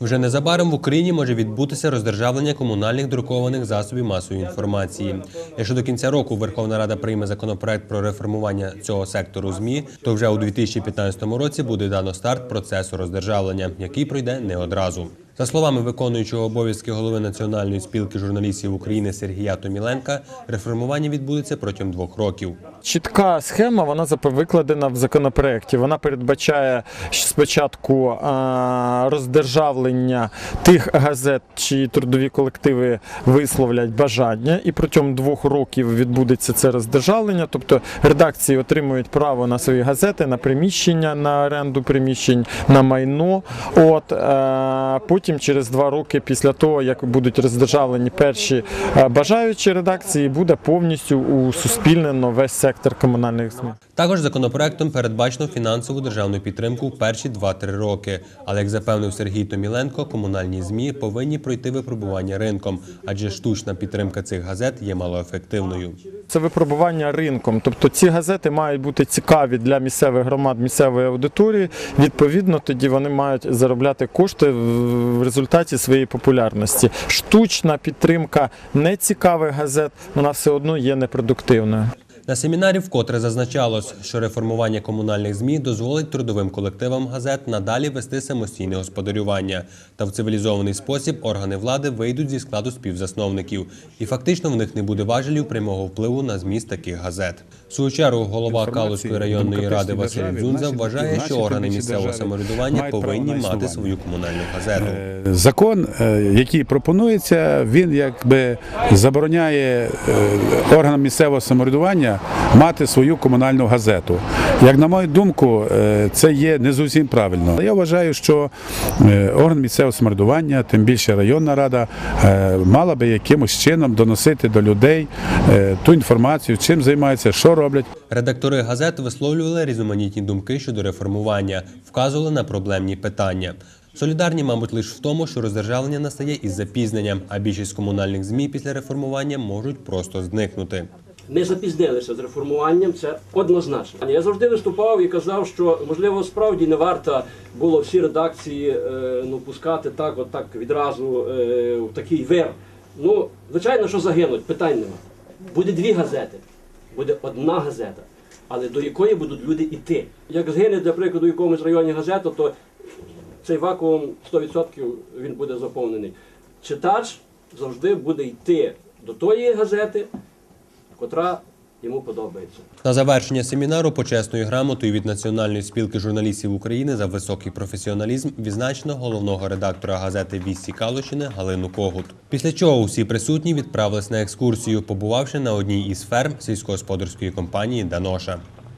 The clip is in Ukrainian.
Вже незабаром в Україні може відбутися роздержавлення комунальних друкованих засобів масової інформації. Якщо до кінця року Верховна Рада прийме законопроект про реформування цього сектору ЗМІ, то вже у 2015 році буде дано старт процесу роздержавлення, який пройде не одразу. За словами виконуючого обов'язки голови Національної спілки журналістів України Сергія Томіленка, реформування відбудеться протягом двох років. Чітка схема, вона викладена в законопроекті. Вона передбачає спочатку роздержавлення тих газет, чиї трудові колективи висловлять бажання, і протягом двох років відбудеться це роздержавлення. Тобто редакції отримують право на свої газети, на приміщення, на оренду приміщень, на майно. От е, потім, через два роки, після того як будуть роздержавлені перші е, бажаючі редакції, буде повністю усуспільнено весь сектор комунальних ЗМІ. Також законопроектом передбачено фінансову державну підтримку перші 2-3 роки. Але як запевнив Сергій Томіленко, комунальні змі повинні пройти випробування ринком, адже штучна підтримка цих газет є малоефективною. Це випробування ринком. Тобто ці газети мають бути цікаві для місцевих громад, місцевої аудиторії. Відповідно, тоді вони мають заробляти кошти в результаті своєї популярності. Штучна підтримка нецікавих газет, вона все одно є непродуктивною. На семінарі вкотре зазначалось, що реформування комунальних змі дозволить трудовим колективам газет надалі вести самостійне господарювання. Та в цивілізований спосіб органи влади вийдуть зі складу співзасновників, і фактично в них не буде важелів прямого впливу на зміст таких газет. В свою чергу голова Калузької районної ради Василь Дзунза вважає, що органи місцевого самоврядування повинні мати свою комунальну газету. Закон, е, який пропонується, він якби забороняє е, органам місцевого самоврядування мати свою комунальну газету. Як на мою думку, е, це є не зовсім правильно. Я вважаю, що е, орган місцевого самоврядування, тим більше районна рада, е, мала би якимось чином доносити до людей ту інформацію, чим займаються, що роблять. Редактори газет висловлювали різноманітні думки щодо реформування, вказували на проблемні питання. Солідарні, мабуть, лише в тому, що роздержавлення настає із запізненням, а більшість комунальних змі після реформування можуть просто зникнути. Ми запізнилися з реформуванням, це однозначно. Я завжди виступав і казав, що можливо справді не варто було всі редакції е, ну, пускати так, от так відразу е, в такий вир. Ну, звичайно, що загинуть, питань нема. Буде дві газети, буде одна газета, але до якої будуть люди йти. Як згине, для прикладу, в якомусь районі газета, то цей вакуум 100% він буде заповнений. Читач завжди буде йти до тої газети, котра йому подобається. На завершення семінару почесною грамотою від Національної спілки журналістів України за високий професіоналізм відзначено головного редактора газети Вісті Калущини Галину Когут. Після чого усі присутні відправились на екскурсію, побувавши на одній із ферм сільськогосподарської компанії Даноша.